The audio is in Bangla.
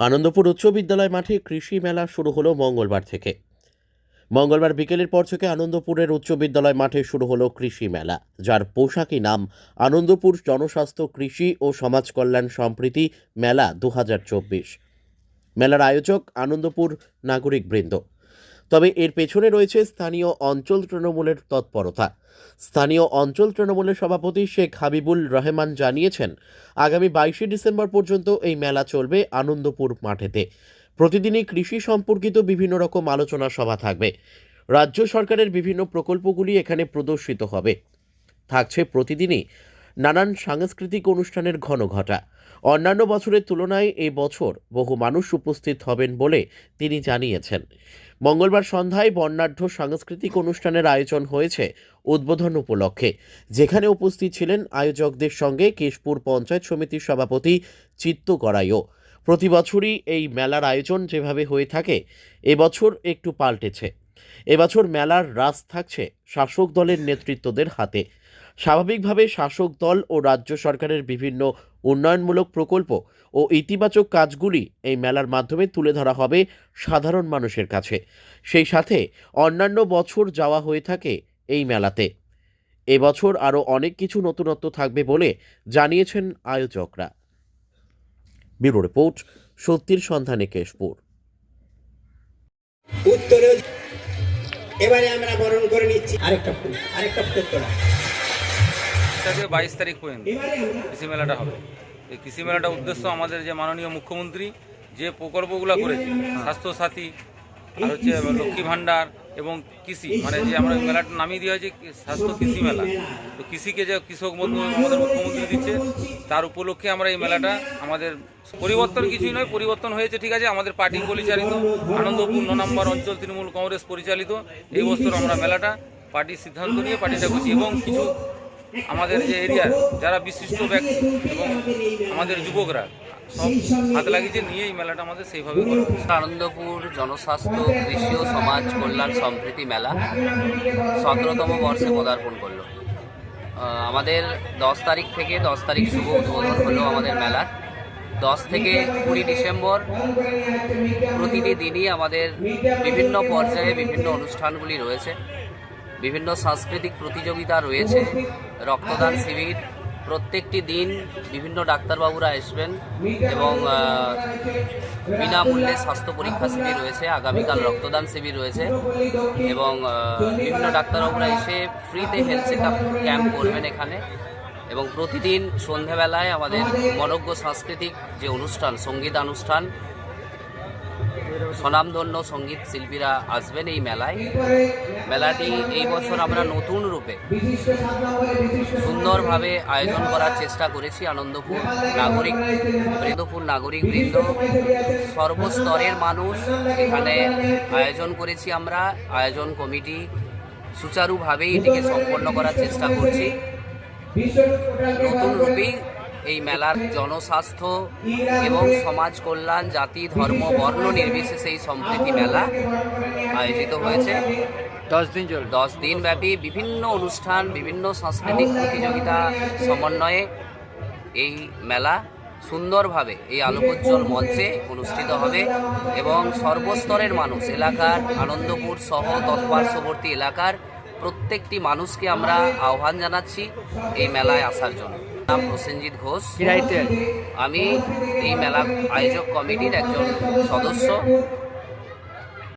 আনন্দপুর উচ্চ বিদ্যালয় মাঠে কৃষি মেলা শুরু হলো মঙ্গলবার থেকে। মঙ্গলবার বিকেলের পর থেকে আনন্দপুরের উচ্চ বিদ্যালয় মাঠে শুরু হলো কৃষি মেলা, যার পোশাকি নাম আনন্দপুর জনস্বাস্থ্য, কৃষি ও সমাজ কল্যাণ সম্প্রীতি মেলা দু হাজার চব্বিশ। মেলার আয়োজক আনন্দপুর নাগরিক বৃন্দ তবে এর পেছনে রয়েছে স্থানীয় অঞ্চল তৃণমূলের তৎপরতা। স্থানীয় অঞ্চল তৃণমূলের সভাপতি শেখ হাবিবুল রহমান জানিয়েছেন, আগামী বাইশে ডিসেম্বর পর্যন্ত এই মেলা চলবে আনন্দপুর মাঠেতে। প্রতিদিনই কৃষি সম্পর্কিত বিভিন্ন রকম আলোচনা সভা থাকবে। রাজ্য সরকারের বিভিন্ন প্রকল্পগুলি এখানে প্রদর্শিত হবে। থাকছে প্রতিদিনই নানান সাংস্কৃতিক অনুষ্ঠানের ঘন ঘটা অন্যান্য বছরের তুলনায় এই বছর বহু মানুষ উপস্থিত হবেন বলে তিনি জানিয়েছেন। মঙ্গলবার সন্ধ্যায় বর্ণাঢ্য সাংস্কৃতিক অনুষ্ঠানের আয়োজন হয়েছে উদ্বোধন উপলক্ষে। যেখানে উপস্থিত ছিলেন আয়োজকদের সঙ্গে কেশপুর পঞ্চায়েত সমিতির সভাপতি চিত্ত গড়াইও। প্রতি বছরই এই মেলার আয়োজন যেভাবে হয়ে থাকে এবছর একটু পাল্টেছে। এবছর মেলার রাস থাকছে শাসক দলের নেতৃত্বদের হাতে। স্বাভাবিকভাবে শাসক দল ও রাজ্য সরকারের বিভিন্ন উন্নয়নমূলক প্রকল্প ও ইতিবাচক কাজগুলি এই মেলার মাধ্যমে তুলে ধরা হবে সাধারণ মানুষের কাছে। সেই সাথে অন্যান্য বছর যাওয়া হয়ে থাকে এই মেলাতে। এবছর আরও অনেক কিছু নতুনত্ব থাকবে বলে জানিয়েছেন আয়োজকরা। ব্যুরো রিপোর্ট সত্যির সন্ধানে কেশপুর। এবারে আমরা বরণ করে নিচ্ছি আরেকটা ফুল আরেকটা ফুল তোলা থেকে বাইশ তারিখ পর্যন্ত। কৃষি মেলাটা হবে। এই কৃষি মেলাটার উদ্দেশ্য আমাদের যে মাননীয় মুখ্যমন্ত্রী যে প্রকল্পগুলো করেছে স্বাস্থ্যসাথী আর হচ্ছে লক্ষ্মী ভাণ্ডার এবং কৃষি মানে যে আমরা মেলাটা নামিয়ে দেওয়া হয়েছে স্বাস্থ্য কৃষি মেলা। তো কৃষিকে যে কৃষক বন্ধু আমাদের মুখ্যমন্ত্রী দিচ্ছে, তার উপলক্ষে আমরা এই মেলাটা, আমাদের পরিবর্তন কিছুই নয়, পরিবর্তন হয়েছে, ঠিক আছে, আমাদের পার্টি পরিচালিত আনন্দপুর ন নম্বর অঞ্চল তৃণমূল কংগ্রেস পরিচালিত, এই বছর আমরা মেলাটা পার্টির সিদ্ধান্ত নিয়ে পার্টিটা করছি, এবং কিছু আমাদের যে এরিয়ার, যারা বিশিষ্ট ব্যক্তি এবং আমাদের যুবকরা হাত লাগিয়েছে নিয়ে এই মেলাটা আমাদের সেইভাবে আনন্দপুর জনস্বাস্থ্য, কৃষি ও সমাজ কল্যাণ সম্প্রীতি মেলা সতেরোতম বর্ষে পদার্পণ করল। আমাদের দশ তারিখ থেকে দশ তারিখ শুভ উদ্বোধন হলো আমাদের মেলার। দশ থেকে কুড়ি ডিসেম্বর প্রতিটি দিনই আমাদের বিভিন্ন পর্যায়ে বিভিন্ন অনুষ্ঠানগুলি রয়েছে। বিভিন্ন সাংস্কৃতিক প্রতিযোগিতা রয়েছে। রক্তদান শিবির প্রত্যেকটি দিন বিভিন্ন ডাক্তারবাবুরা আসবেন এবং বিনামূল্যে স্বাস্থ্য পরীক্ষা শিবির রয়েছে, আগামীকাল রক্তদান শিবির রয়েছে এবং বিভিন্ন ডাক্তারবাবুরা এসে ফ্রিতে হেলথ চেক ক্যাম্প করবেন এখানে এবং প্রতিদিন সন্ধেবেলায় আমাদের মনজ্ঞ সাংস্কৃতিক যে অনুষ্ঠান সংগীত অনুষ্ঠান স্বনামধন্য সংগীত শিল্পীরা আসবেন এই মেলায়। মেলাটি এই বছর আমরা নতুন রূপে সুন্দরভাবে আয়োজন করার চেষ্টা করেছি আনন্দপুর নাগরিক বৃন্দপুর নাগরিক বৃন্দ। সর্বস্তরের মানুষ এখানে আয়োজন করেছি আমরা। আয়োজন কমিটি সুচারুভাবেই এটিকে সম্পন্ন করার চেষ্টা করছি। নতুন রূপেই এই মেলার জনস্বাস্থ্য এবং সমাজ কল্যাণ জাতি ধর্ম বর্ণ নির্বিশেষে এই সম্প্রীতি মেলা আয়োজিত হয়েছে। দশ দিন চলবে। দশ দিন ব্যাপী বিভিন্ন অনুষ্ঠান বিভিন্ন সাংস্কৃতিক প্রতিযোগিতা সমন্বয়ে এই মেলা সুন্দরভাবে এই আলোকোজ্জ্বল মঞ্চে অনুষ্ঠিত হবে এবং সর্বস্তরের মানুষ এলাকার আনন্দপুর সহ তৎপার্শ্ববর্তী এলাকার প্রত্যেকটি মানুষকে আমরা আহ্বান জানাচ্ছি এই মেলায় আসার জন্য। নাম প্রসেনজিৎ ঘোষ? আমি এই মেলা আয়োজক কমিটির একজন সদস্য